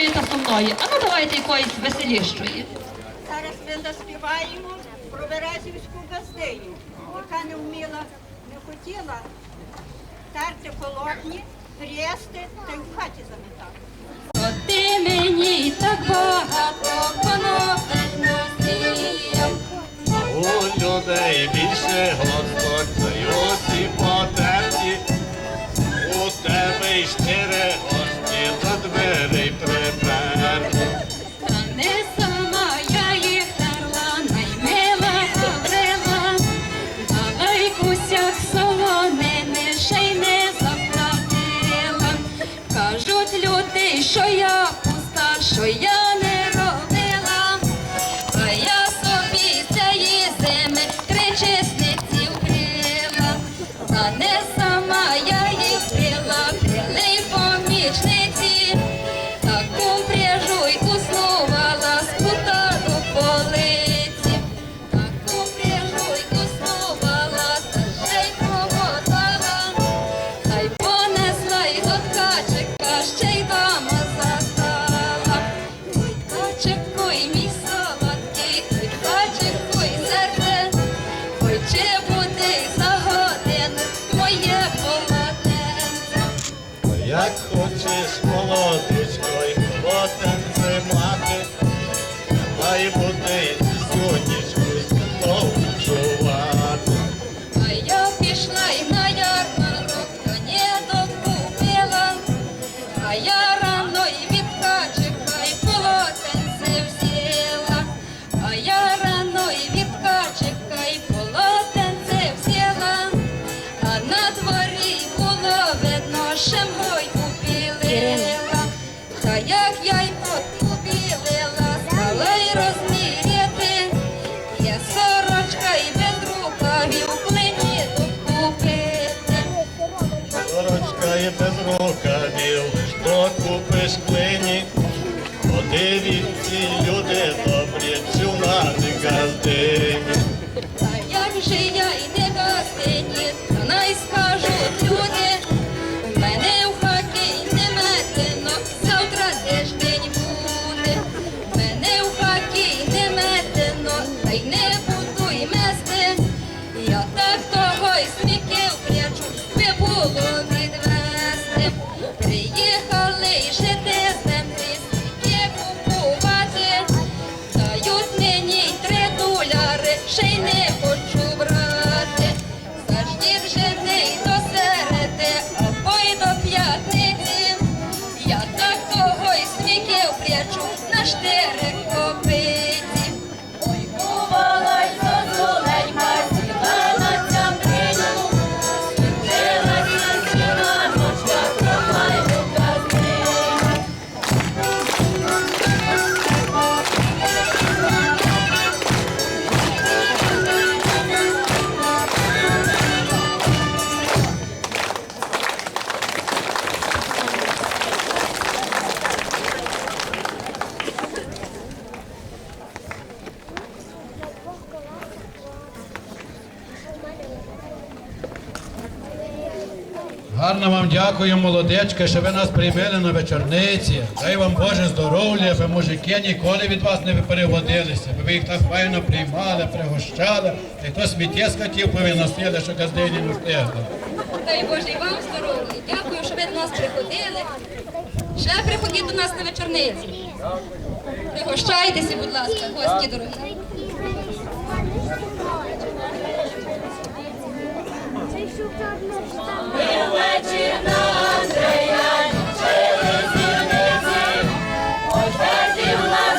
все та сумної? А ну давайте якоїсь веселішої. Зараз ми заспіваємо про Березівську газдиню, яка не вміла, не хотіла терти полотні, грєсти та й в хаті заметати. От ти мені так багато конопель насіяв. У людей більше що я не робила. А я собі цієї зими три чесниці вкрила. А я пішла і на ярмарок, то не докупила, а я рано від качика, і полотенце взяла, а я рано від качика, і полотенце взяла, а на дворі було видно, шемгой та як я й от. купиш клині, подивіться, люди добрі, чума не газдині. Гарно вам дякую, молодечка, що ви нас приймали на вечорниці. Дай вам Боже здоров'я, аби мужики ніколи від вас не переводилися, аби ви їх так файно приймали, пригощали, і хто сміття з хатів повиносили, що газдині не встигли. Дай Боже, і вам здоров'я. Дякую, що ви до нас приходили. Ще приходіть до нас на вечорниці. Пригощайтеся, будь ласка, гості дорогі. Andrea, Chile, Tunisia, Portugal.